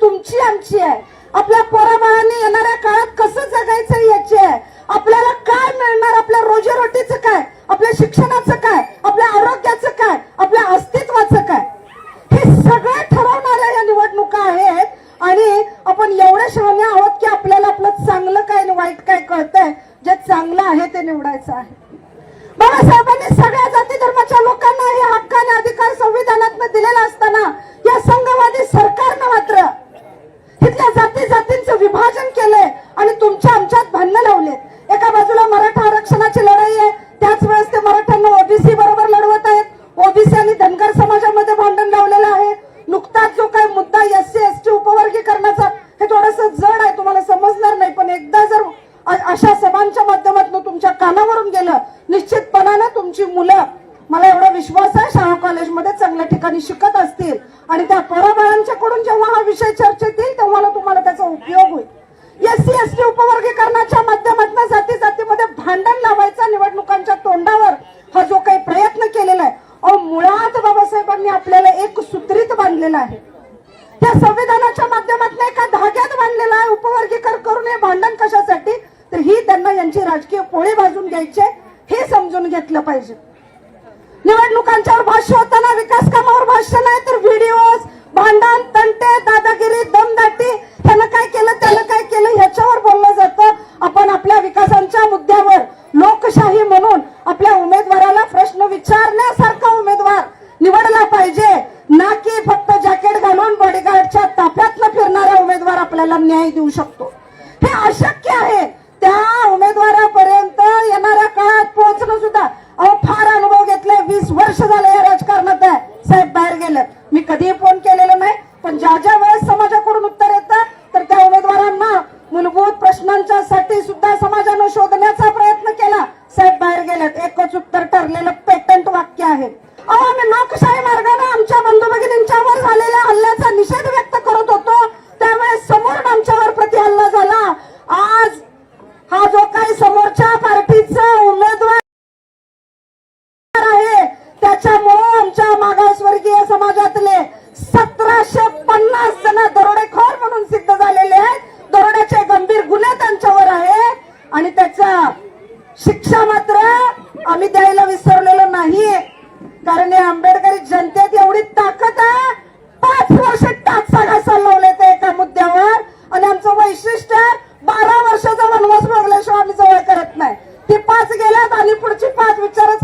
तुमची आमची आहे. आपल्या पोराबाळांनी येणाऱ्या काळात कसं जगायचं याची आहे. आपल्याला काय मिळणार? आपल्या रोजीरोटीचं काय? आपल्या शिक्षणाचं काय? आपल्या आरोग्याचं काय? आपल्या अस्तित्वाचं काय? हे सगळं ठरवणाऱ्या या निवडणुका आहेत. आणि आपण एवढे शहाणे आहोत की आपल्याला आपलं चांगलं काय आणि वाईट काय कळतंय? जे चांगलं आहे ते निवडायचं आहे. बाबासाहेबांनी सगळ्या जाती धर्माच्या लोकांना मराठ्यांना ओबीसी बरोबर लढवत आहेत. ओबीसी आणि धनगर समाजामध्ये भांडण लावलेलं आहे. नुकताच जो काही मुद्दा एस सी एस टी उपवर्गीकरणाचा हे थोडस जड आहे तुम्हाला समजणार नाही पण एकदा जर अशा सभांच्या माध्यमातून तुमच्या कानावरून गेलं निश्चितपणानं तुमची मुलं मला एवढा विश्वास आहे शाळा कॉलेजमध्ये चांगल्या ठिकाणी शिकत असतील आणि त्या पोराबाळांच्याकडून जेव्हा हा विषय चर्चेत येईल तेव्हा तुम्हाला त्याचा उपयोग होईल. एस सी एस टी उपवर्गीकरणाच्या माध्यमातून जाती जातीमध्ये भांडण लावायचा निवडणुकांच्या तोंडावर हा जो काही प्रयत्न केलेला आहे अहो साहेबांनी आपल्याला एक सूत्रीत बांधलेलं आहे. त्या संविधानाच्या माध्यमातून एका धाग्यात बांधलेला आहे उपवर्गीकर करून हे भांडण कशासाठी? तर ही त्यांना यांची राजकीय पोळी भाजून घ्यायचे हे समजून घेतलं पाहिजे. निवडणुकांच्यावर भाष्य होताना विकास कामावर भाष्य नाही तर व्हिडिओ भांडण तंटे दादागिरी दमदाटी आपल्याला न्याय देऊ शकतो. हे अशक्य आहे. त्या उमेदवारापर्यंत येणाऱ्या काळात पोहोचणं सुद्धा अहो फार अनुभव घेतलाय. वीस वर्ष झाले या राजकारणात आहे. साहेब बाहेर गेले. मी कधीही फोन केलेला नाही पण ज्या ज्या वेळेस समाजाकडून उत्तर येतं तर त्या उमेदवारांना मूलभूत प्रश्नांच्या साठी सुद्धा समाजानं शोधण्याचा प्रयत्न केला. साहेब बाहेर गेलेत. एकच उत्तर ठरलेलं पेटंट वाक्य आहे. त्याच्यामुळे आमच्या मागासवर्गीय समाजातले सतराशे पन्नास जण दरोडेखोर म्हणून सिद्ध झालेले आहेत. दरोड्याचे गंभीर गुन्हे त्यांच्यावर आहे आणि त्याचा शिक्षा मात्र आम्ही द्यायला विसरलेलो नाही. कारण या आंबेडकरी जनतेत एवढी ताकद आहे. पाच वर्ष टाचा घासा लावले ते एका मुद्द्यावर. आणि आमचं वैशिष्ट्य बारा वर्षाचा वनवास भोगल्याशिवाय आम्ही जवळ करत नाही. ती पाच गेल्यात आणि पुढची पाच विचारच